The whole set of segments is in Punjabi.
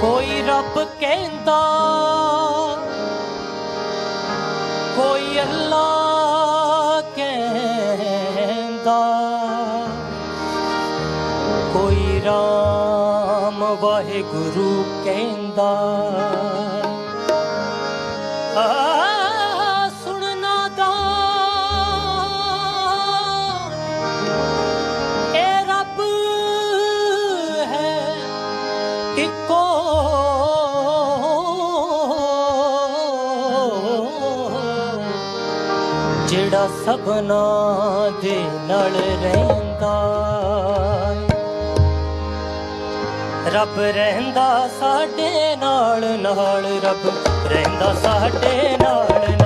ਕੋਈ ਰੱਬ ਕਹਿੰਦਾ ਕੋਈ ਅੱਲਾ ਕਹਿੰਦਾ ਕੋਈ ਰਾਮ ਵਾਹਿਗੁਰੂ ਕਹਿੰਦਾ। ਆ ਸਭਨਾ ਦੇ ਨਾਲ ਰਹਿੰਦਾ ਰੱਬ ਰਹਿੰਦਾ ਸਾਡੇ ਨਾਲ ਨਾਲ ਰੱਬ ਰਹਿੰਦਾ ਸਾਡੇ ਨਾਲ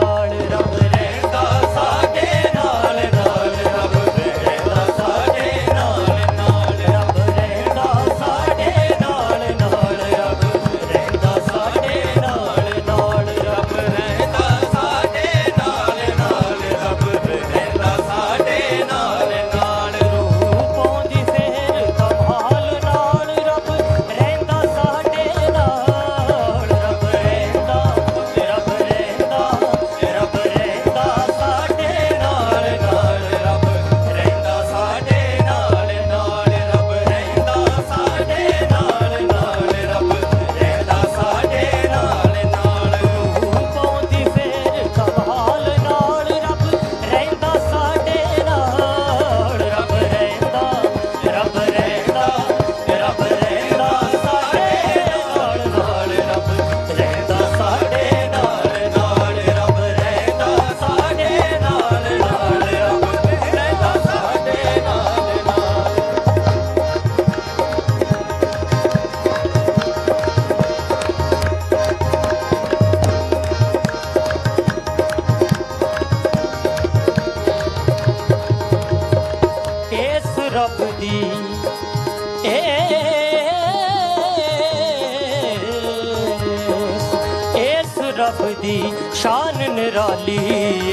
ਰੱਬ ਦੀ ਸ਼ਾਨ ਨਿਰਾਲੀ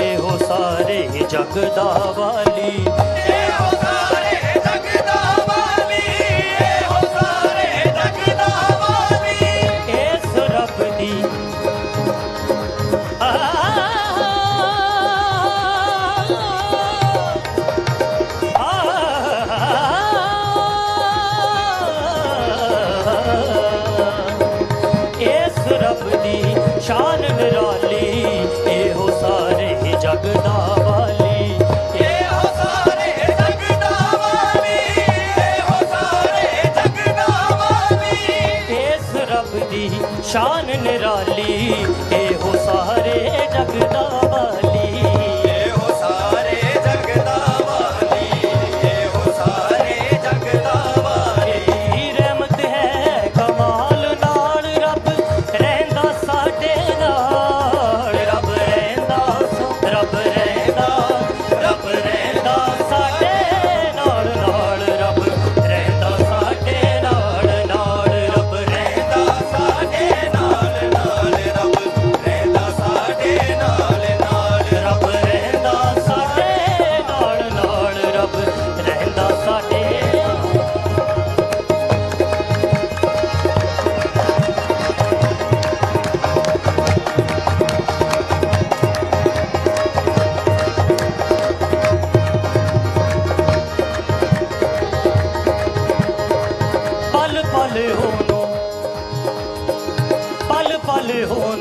ਇਹੋ ਸਾਰੇ ਜਗ ਦਾ ਵਾਲੀ। ਸ਼ਾਨ ਨਿਰਾਲੀ ਇਹੋ ਸਾਰੇ ਜਗ ਇਸ ਰੱਬ ਦੀ ਸ਼ਾਨ ਨਿਰਾਲੀ